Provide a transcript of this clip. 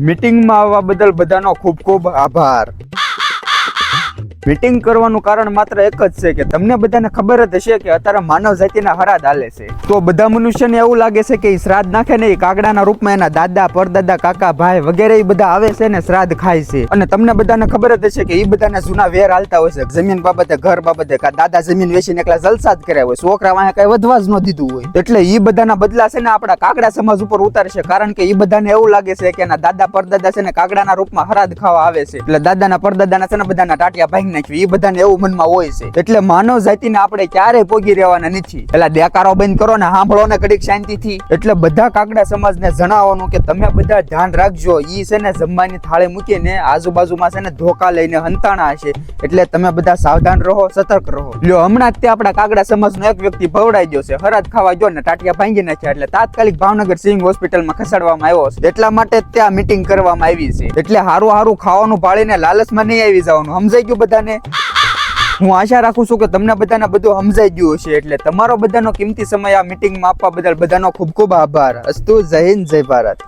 મીટિંગમાં આવવા બદલ બધાનો ખૂબ ખૂબ આભાર. મીટિંગ કરવાનું કારણ માત્ર એક જ છે કે તમને બધાને ખબર જ હશે કે અત્યારે માનવ જાતિના હરાદ હાલે છે. તો બધા મનુષ્યને એવું લાગે છે કે એ શ્રાદ્ધ નાખે ને એ કાગડાના રૂપમાં એના દાદા, પરદાદા, કાકા, ભાઈ વગેરે એ બધા આવે છે ને શ્રાદ્ધ ખાય છે. અને તમને બધાને ખબર જ હશે કે એ બધાને જૂના વેર હાલતા હોય છે. જમીન બાબતે, ઘર બાબતે દાદા જમીન વેચીને એકલા જલસા જ કર્યા હોય, છોકરા વાંહે કઈ વધવા જ ન દીધું હોય. એટલે એ બધાના બદલા છે ને આપણા કાગડા સમાજ ઉપર ઉતારશે, કારણ કે એ બધાને એવું લાગે છે કે એના દાદા, પરદાદા છે ને કાગડાના રૂપમાં હરાદ ખાવા આવે છે. એટલે દાદાના, પરદાદાના છે ને બધાના ટાટિયા ભાંગી નાખ્યું. એ બધાને એવું મનમાં હોય છે. એટલે માનવ જાતિને આપણે ક્યારેય પોગી રહેવાના નથી. એટલે દેકારો બંધ કરો ને સાંભળો ને ઘડીક શાંતિથી. એટલે બધા કાગડા સમાજને જણાવવાનું કે તમે બધા ધ્યાન રાખજો. ઈ છે ને જમવાની થાળી મૂકીને આજુબાજુમાં છે ને ધોકા લઈને હંતાણા હશે. એટલે તમે બધા સાવધાન રહો, સતર્ક રહો. લ્યો, હમણાં તે આપણા કાગડા સમાજનો એક વ્યક્તિ ભવડાઈ ગયો છે. હરાજ ખાવા ગયો ને ટાટિયા ભાંગી નાખ્યા. એટલે તાત્કાલિક ભાવનગર સિંહ હોસ્પિટલમાં ખસેડવામાં આવ્યો છે. એટલા માટે ત્યાં મીટિંગ કરવામાં આવી છે. એટલે હારું હારું ખાવાનું ભાળીને લાલચમાં નહીં આવી જવાનું. સમજાઈ ગયું બધાને હું આશા રાખું છું કે તમને બધાને બધું સમજાઈ ગયું હશે. એટલે તમારો બધાનો કિંમતી સમય આ મિટિંગમાં આપવા બદલ બધાનો ખૂબ ખૂબ આભાર. અસ્તુ, જય હિન્દ, જય ભારત.